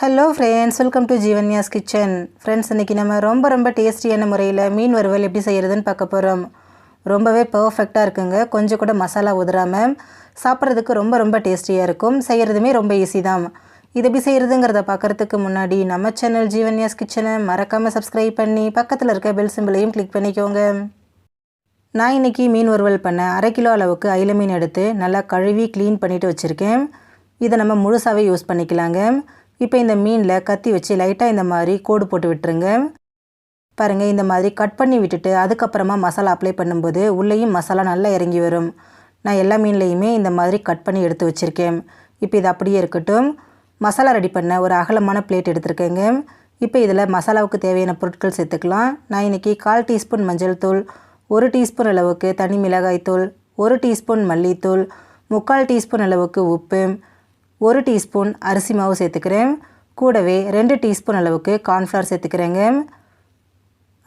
Hello friends welcome to Jeevanya's kitchen friends இன்றைக்கி நம்ம ரொம்ப ரொம்ப டேஸ்டியான முறையில் மீன் வறுவல் எப்படி செய்கிறதுன்னு பார்க்க போகிறோம் ரொம்பவே பர்ஃபெக்டாக இருக்குங்க. கொஞ்சம் கூட மசாலா உதறாமல் சாப்பிட்றதுக்கு ரொம்ப ரொம்ப டேஸ்டியாக இருக்கும். செய்கிறதுமே ரொம்ப ஈஸி தான். இது எப்படி செய்கிறதுங்கிறத பார்க்குறதுக்கு முன்னாடி நம்ம சேனல் ஜீவன்யாஸ் கிச்சனை மறக்காமல் சப்ஸ்கிரைப் பண்ணி பக்கத்தில் இருக்க பெல் சிம்பிளையும் கிளிக் பண்ணிக்கோங்க. நான் இன்றைக்கி மீன் வறுவல் பண்ண அரை கிலோ அளவுக்கு அயில மீன் எடுத்து நல்லா கழுவி க்ளீன் பண்ணிவிட்டு வச்சுருக்கேன். இதை நம்ம முழுசாகவே யூஸ் பண்ணிக்கலாங்க. இப்போ இந்த மீனில் கத்தி வச்சு லைட்டாக இந்த மாதிரி கோடு போட்டு விட்டுருங்க. பாருங்கள் இந்த மாதிரி கட் பண்ணி விட்டுட்டு அதுக்கப்புறமா மசாலா அப்ளை பண்ணும்போது உள்ளேயும் மசாலா நல்லா இறங்கி வரும். நான் எல்லா மீன்லேயுமே இந்த மாதிரி கட் பண்ணி எடுத்து வச்சுருக்கேன். இப்போ இது அப்படியே இருக்கட்டும். மசாலா ரெடி பண்ண ஒரு அகலமான பிளேட் எடுத்துருக்கேங்க. இப்போ இதில் மசாலாவுக்கு தேவையான பொருட்கள் சேர்த்துக்கலாம். நான் இன்றைக்கி கால் டீஸ்பூன் மஞ்சள் தூள் ஒரு டீஸ்பூன் அளவுக்கு தனி மிளகாய் தூள் ஒரு டீஸ்பூன் மல்லித்தூள் முக்கால் டீஸ்பூன் அளவுக்கு உப்பு ஒரு டீஸ்பூன் அரிசி மாவு சேர்த்துக்கிறேன். கூடவே ரெண்டு டீஸ்பூன் அளவுக்கு கார்ன்ஃப்ளவர் சேர்த்துக்கிறேங்க.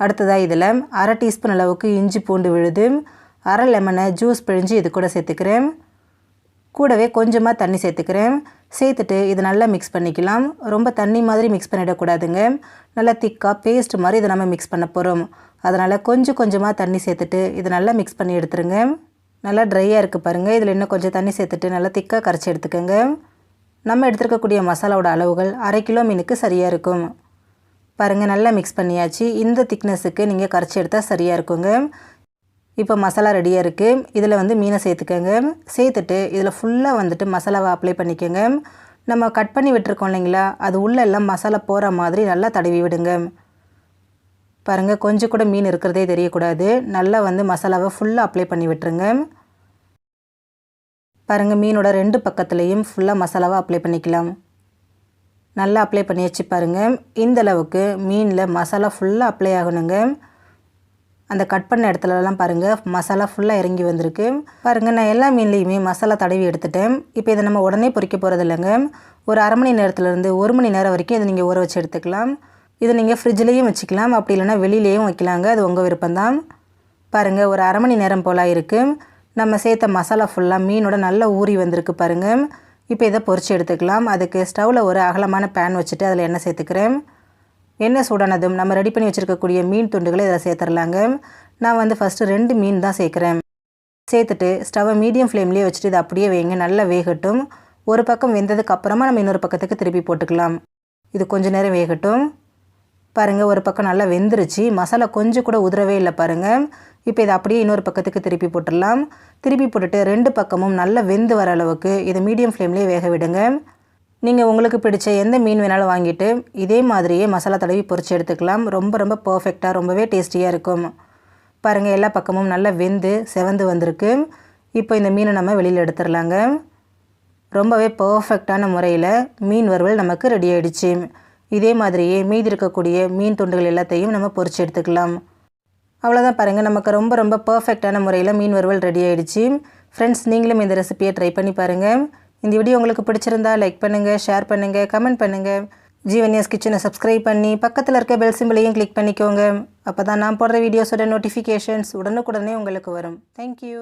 அடுத்ததாக இதில் அரை டீஸ்பூன் அளவுக்கு இஞ்சி பூண்டு விழுது. அரை லெமனை ஜூஸ் பிழிஞ்சு இது கூட சேர்த்துக்கிறேன். கூடவே கொஞ்சமாக தண்ணி சேர்த்துக்கிறேன். சேர்த்துட்டு இது நல்லா மிக்ஸ் பண்ணிக்கலாம். ரொம்ப தண்ணி மாதிரி மிக்ஸ் பண்ணிடக்கூடாதுங்க. நல்லா திக்காக பேஸ்ட் மாதிரி இதை நம்ம மிக்ஸ் பண்ண போகிறோம் அதனால் கொஞ்சம் கொஞ்சமாக தண்ணி சேர்த்துட்டு இதை நல்லா மிக்ஸ் பண்ணி எடுத்துருங்க. நல்லா ட்ரையாக இருக்குது பாருங்கள் இதில் இன்னும் கொஞ்சம் தண்ணி சேர்த்துட்டு நல்லா திக்காக கரைச்சி எடுத்துக்கோங்க. நம்ம எடுத்துருக்கக்கூடிய மசாலாவோட அளவுகள் அரை கிலோ மீனுக்கு சரியாக இருக்கும். பாருங்கள் நல்லா மிக்ஸ் பண்ணியாச்சு. இந்த திக்னஸுக்கு நீங்கள் கரைச்சி எடுத்தால் சரியாக இருக்குங்க. இப்போ மசாலா ரெடியாக இருக்குது இதில் வந்து மீனை சேர்த்துக்கோங்க. சேர்த்துட்டு இதில் ஃபுல்லாக வந்துட்டு மசாலாவை அப்ளை பண்ணிக்கோங்க. நம்ம கட் பண்ணி விட்டுருக்கோம் இல்லைங்களா? அது உள்ளே எல்லாம் மசாலா போகிற மாதிரி நல்லா தடவி விடுங்க. பாருங்கள் கொஞ்சம் கூட மீன் இருக்கிறதே தெரியக்கூடாது. நல்லா வந்து மசாலாவை ஃபுல்லாக அப்ளை பண்ணி விட்டுருங்க. பாருங்கள் மீனோட ரெண்டு பக்கத்துலேயும் ஃபுல்லாக மசாலாவை அப்ளை பண்ணிக்கலாம். நல்லா அப்ளை பண்ணி வச்சு பாருங்கள் இந்த அளவுக்கு மீனில் மசாலா ஃபுல்லாக அப்ளை ஆகணுங்க. அந்த கட் பண்ண இடத்துலலாம் பாருங்கள் மசாலா ஃபுல்லாக இறங்கி வந்திருக்கு. பாருங்கள் நான் எல்லா மீன்லேயுமே மசாலா தடவி எடுத்துட்டேன். இப்போ இதை நம்ம உடனே பொறிக்க போகிறது இல்லைங்க. ஒரு அரை மணி நேரத்துலேருந்து ஒரு மணி நேரம் வரைக்கும் இதை நீங்கள் ஊற வச்சு எடுத்துக்கலாம். இதை நீங்கள் ஃப்ரிட்ஜ்லேயும் வச்சுக்கலாம். அப்படி இல்லைனா வெளியிலேயும் வைக்கலாங்க. அது உங்கள் விருப்பம்தான். பாருங்கள் ஒரு அரை மணி நேரம் போல் இருக்குது நம்ம சேர்த்த மசாலா ஃபுல்லாக மீனோட நல்லா ஊறி வந்திருக்கு பாருங்கள் இப்போ இதை பொறிச்சு எடுத்துக்கலாம். அதுக்கு ஸ்டவ்வில் ஒரு அகலமான பேன் வச்சுட்டு அதில் எண்ணெய் சேர்த்துக்கிறேன். எண்ணெய் சூடானதும் நம்ம ரெடி பண்ணி வச்சுருக்கக்கூடிய மீன் துண்டுகளை இதில் சேர்த்துடலாங்க நான் வந்து ஃபஸ்ட்டு ரெண்டு மீன் தான் சேர்க்குறேன். சேர்த்துட்டு ஸ்டவ்வை மீடியம் ஃப்ளேம்லேயே வச்சுட்டு இதை அப்படியே வைங்க. நல்லா வேகட்டும். ஒரு பக்கம் வெந்ததுக்கு அப்புறமா நம்ம இன்னொரு பக்கத்துக்கு திருப்பி போட்டுக்கலாம். இது கொஞ்சம் நேரம் வேகட்டும். பாருங்கள் ஒரு பக்கம் நல்லா வெந்துருச்சு. மசாலா கொஞ்சம் கூட உதிரவே இல்லை பாருங்கள் இப்போ இதை அப்படியே இன்னொரு பக்கத்துக்கு திருப்பி போட்டுடலாம். திருப்பி போட்டுட்டு ரெண்டு பக்கமும் நல்லா வெந்து வர அளவுக்கு இதை மீடியம் ஃப்ளேம்லேயே வேக விடுங்க. நீங்கள் உங்களுக்கு பிடிச்ச எந்த மீன் வேணாலும் வாங்கிட்டு இதே மாதிரியே மசாலா தடவி பொறிச்சு எடுத்துக்கலாம். ரொம்ப ரொம்ப பர்ஃபெக்டாக ரொம்பவே டேஸ்டியாக இருக்கும். பாருங்கள் எல்லா பக்கமும் நல்லா வெந்து செவந்து வந்திருக்கு. இப்போ இந்த மீனை நம்ம வெளியில் எடுத்துடலாங்க. ரொம்பவே பர்ஃபெக்டான முறையில் மீன் வறுவல் நமக்கு ரெடி ஆகிடுச்சு இதே மாதிரியே மீதி இருக்கக்கூடிய மீன் துண்டுகள் எல்லாத்தையும் நம்ம பொறிச்சு எடுத்துக்கலாம். அவ்வளோதான் பாருங்கள் நமக்கு ரொம்ப ரொம்ப பர்ஃபெக்டான முறையில் மீன் வறுவல் ரெடி ஆகிடுச்சு ஃப்ரெண்ட்ஸ் நீங்களும் இந்த ரெசிபியை ட்ரை பண்ணி பாருங்கள் இந்த வீடியோ உங்களுக்கு பிடிச்சிருந்தா லைக் பண்ணுங்கள் ஷேர் பண்ணுங்கள் கமெண்ட் பண்ணுங்கள் ஜீவன்யாஸ் கிச்சனை சப்ஸ்கிரைப் பண்ணி பக்கத்தில் இருக்க பெல் சிம்பிளையும் கிளிக் பண்ணிக்கோங்க. அப்போ தான் நான் போடுற வீடியோஸோட நோட்டிஃபிகேஷன்ஸ் உடனுக்குடனே உங்களுக்கு வரும். தேங்க்யூ